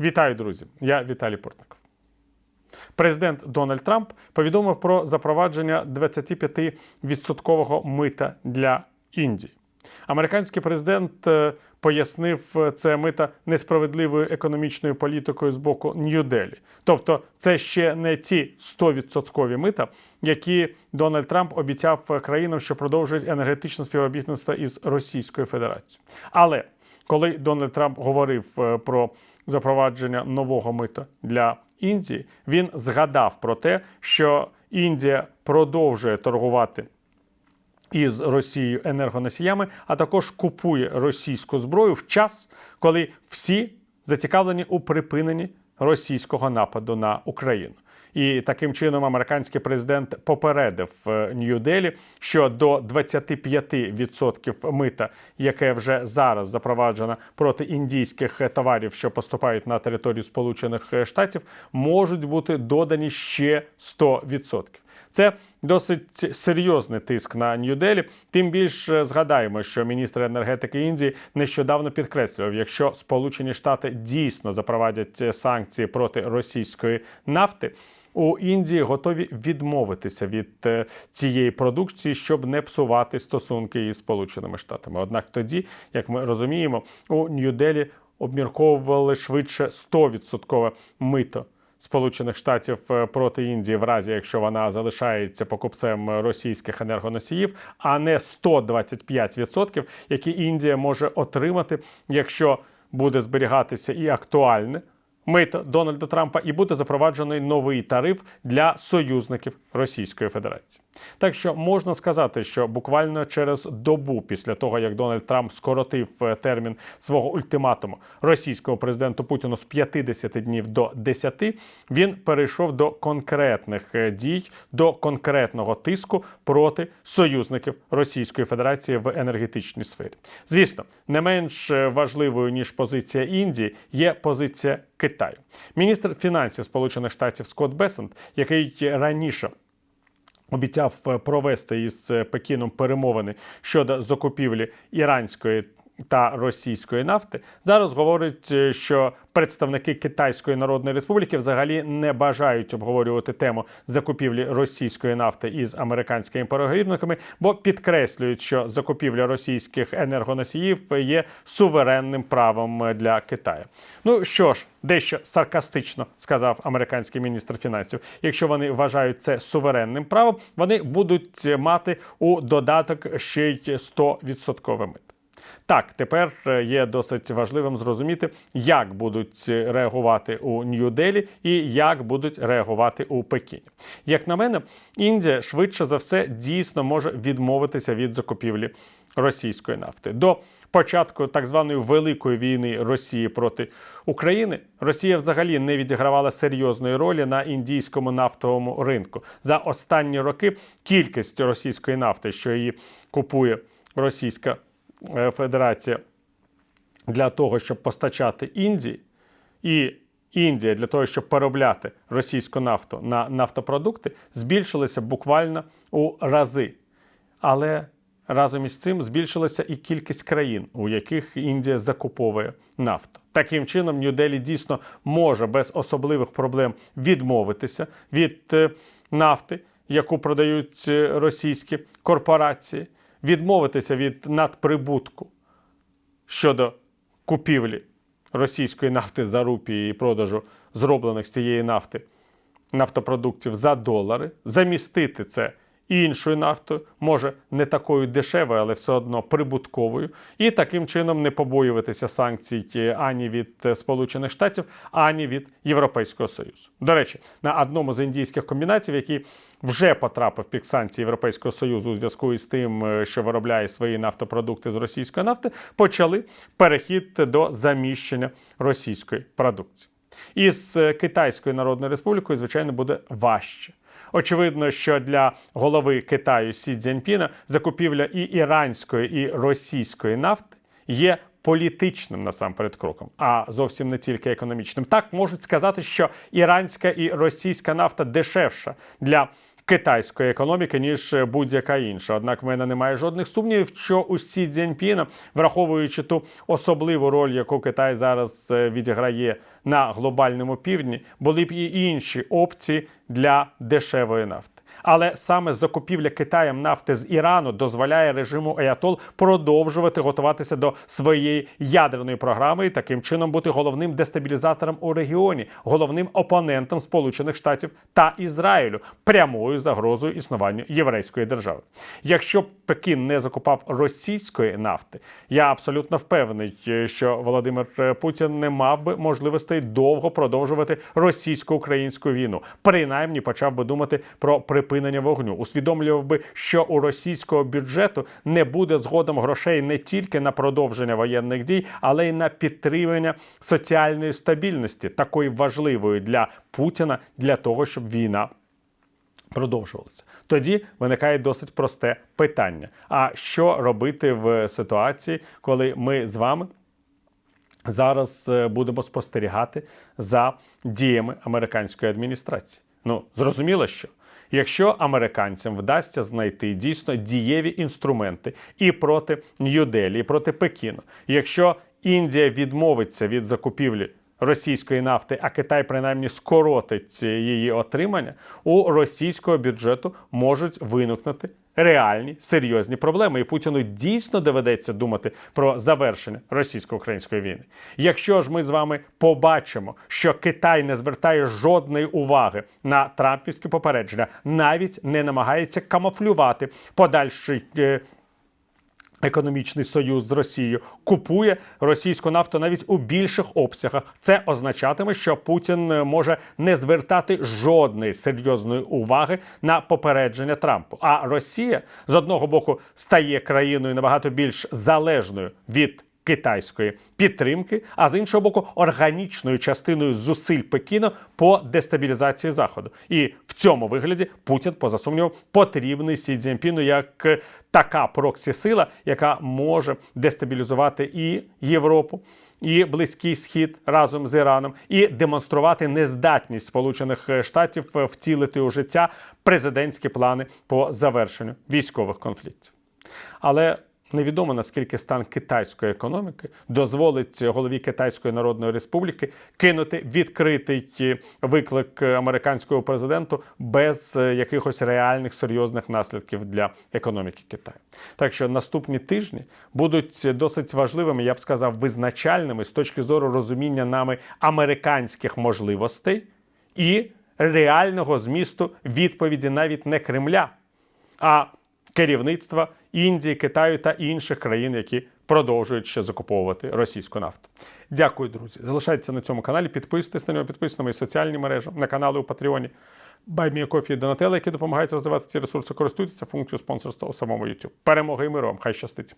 Вітаю, друзі! Я Віталій Портников. Президент Дональд Трамп повідомив про запровадження 25% мита для Індії. Американський президент е, пояснив це мита несправедливою економічною політикою з боку Нью-Делі. Тобто, це ще не ті 100% мита, які Дональд Трамп обіцяв країнам, що продовжують енергетичне співробітництво із Російською Федерацією. Але коли Дональд Трамп говорив е, про запровадження нового мита для Індії, він згадав про те, що Індія продовжує торгувати із Росією енергоносіями, а також купує російську зброю в час, коли всі зацікавлені у припиненні російського нападу на Україну. І таким чином американський президент попередив е, Нью-Делі, що до 25% мита, яке вже зараз запроваджено проти індійських товарів, що поступають на територію Сполучених Штатів, можуть бути додані ще 100%. Це досить серйозний тиск на Нью-Делі. Тим більше згадаємо, що міністр енергетики Індії нещодавно підкреслював, якщо Сполучені Штати дійсно запровадять санкції проти російської нафти. У Індії готові відмовитися від е, цієї продукції, щоб не псувати стосунки із Сполученими Штатами. Однак тоді, як ми розуміємо, у Нью-Делі обмірковували швидше 100% мито Сполучених Штатів е, проти Індії, в разі якщо вона залишається покупцем російських енергоносіїв, а не 125%, які Індія може отримати, якщо буде зберігатися і актуальне мито Дональда Трампа, і буде запроваджений новий тариф для союзників Російської Федерації. Так що можна сказати, що буквально через добу після того, як Дональд Трамп скоротив е, термін свого ультиматуму російському президенту Путіну з 50 днів до 10, він перейшов до конкретних е, дій, до конкретного тиску проти союзників Російської Федерації в енергетичній сфері. Звісно, не менш е, важливою ніж позиція Індії є позиція Китаю. Міністр фінансів Сполучених Штатів Скотт Бесент, який раніше обіцяв провести із Пекіном перемовини щодо закупівлі іранської та російської нафти, зараз говорить, е, що представники Китайської Народної Республіки взагалі не бажають обговорювати тему закупівлі російської нафти із американськими переговірниками, бо підкреслюють, що закупівля російських енергоносіїв є суверенним правом для Китаю. Ну що ж, дещо саркастично сказав американський міністр фінансів. Якщо вони вважають це суверенним правом, вони будуть мати у додаток ще й 100% мит. Так, тепер е, є досить важливим зрозуміти, як будуть реагувати у Нью-Делі і як будуть реагувати у Пекіні. Як на мене, Індія швидше за все дійсно може відмовитися від закупівлі російської нафти. До початку так званої великої війни Росії проти України Росія взагалі не відігравала серйозної ролі на індійському нафтовому ринку. За останні роки кількість російської нафти, що її купує російська Е, Федерація для того, щоб постачати Індії, і Індія для того, щоб переробляти російську нафту на нафтопродукти, збільшилися буквально у рази. Але разом із цим збільшилася і кількість країн, у яких Індія закуповує нафту. Таким чином, Нью-Делі дійсно може без особливих проблем відмовитися від е, нафти, яку продають е, російські корпорації відмовитися від надприбутку щодо купівлі російської нафти за рупії і продажу зроблених з цієї нафти нафтопродуктів за долари, замістити це іншою нафтою, може не такою дешевою, але все одно прибутковою, і таким чином не побоюватися санкцій е, ані від е, Сполучених Штатів, ані від Європейського Союзу. До речі, на одному з індійських комбінатів, який вже потрапив під санкції Європейського Союзу у зв'язку із тим, е, що виробляє свої нафтопродукти з російської нафти, почали перехід до заміщення російської продукції. Із Китайською Народною Республікою, звичайно, буде важче. Очевидно, що для голови Китаю Сі Цзіньпіна закупівля і іранської, і російської нафти є політичним насамперед кроком, а зовсім не тільки економічним. Так можуть сказати, що іранська і російська нафта дешевша для китайської економіки ніж будь-яка інша. Однак в мене немає жодних сумнівів, що у Сі враховуючи ту особливу роль, яку Китай зараз е, відіграє на глобальному півдні, були б і інші опції для дешевої нафти. Але саме закупівля Китаєм нафти з Ірану дозволяє режиму Аятол продовжувати готуватися до своєї ядерної програми і таким чином бути головним дестабілізатором у регіоні, головним опонентом Сполучених Штатів та Ізраїлю, прямою загрозою існуванню єврейської держави. Якщо б Пекін не закупав російської нафти, я абсолютно впевнений, що Володимир Путін не мав би можливостей довго продовжувати російсько-українську війну. Принаймні почав би думати про припинення вогню, усвідомлював би, що у російського бюджету не буде згодом грошей не тільки на продовження воєнних дій, але й на підтримання соціальної стабільності, такої важливої для Путіна для того, щоб війна продовжувалося. Тоді виникає досить просте питання: а що робити в ситуації, коли ми з вами зараз е, будемо спостерігати за діями американської адміністрації? Ну зрозуміло, що. Якщо американцям вдасться знайти дійсно дієві інструменти і проти Нью-Делі, і проти Пекіну, якщо Індія відмовиться від закупівлі російської нафти, а Китай принаймні скоротить її отримання, у російського бюджету можуть виникнути реальні серйозні проблеми, і Путіну дійсно доведеться думати про завершення російсько-української війни. Якщо ж ми з вами побачимо, що Китай не звертає жодної уваги на трампівські попередження, навіть не намагається камуфлювати подальший. Економічний союз з Росією купує російську нафту навіть у більших обсягах. Це означатиме, що Путін е, може не звертати жодної серйозної уваги на попередження Трампу. А Росія з одного боку стає країною набагато більш залежною від китайської підтримки, а з іншого боку, органічною частиною зусиль Пекіну по дестабілізації Заходу. І в цьому вигляді Путін, поза сумнівом, потрібний Сі Цзіньпіну як е, така проксі-сила, яка може дестабілізувати і Європу. І близький схід разом з Іраном, і демонструвати нездатність Сполучених Штатів е, втілити у життя президентські плани по завершенню військових конфліктів. Але Невідомо наскільки стан китайської економіки дозволить голові Китайської Народної Республіки кинути відкритий е, виклик американського президенту без е, якихось реальних серйозних наслідків для економіки Китаю. Так що наступні тижні будуть досить важливими, я б сказав, визначальними з точки зору розуміння нами американських можливостей і реального змісту відповіді навіть не Кремля, а керівництва Індії, Китаю та інших країн, які продовжують ще закуповувати російську нафту. Дякую, друзі. Залишайтеся на цьому каналі, підписуйтесь на нього, підписуйтесь на мої соціальні мережі, на канали у Патреоні. Баймія Кофі і Донателла, які допомагають розвивати ці ресурси, користуйтеся функцією спонсорства у самому YouTube. Перемоги і миру вам! Хай щастить!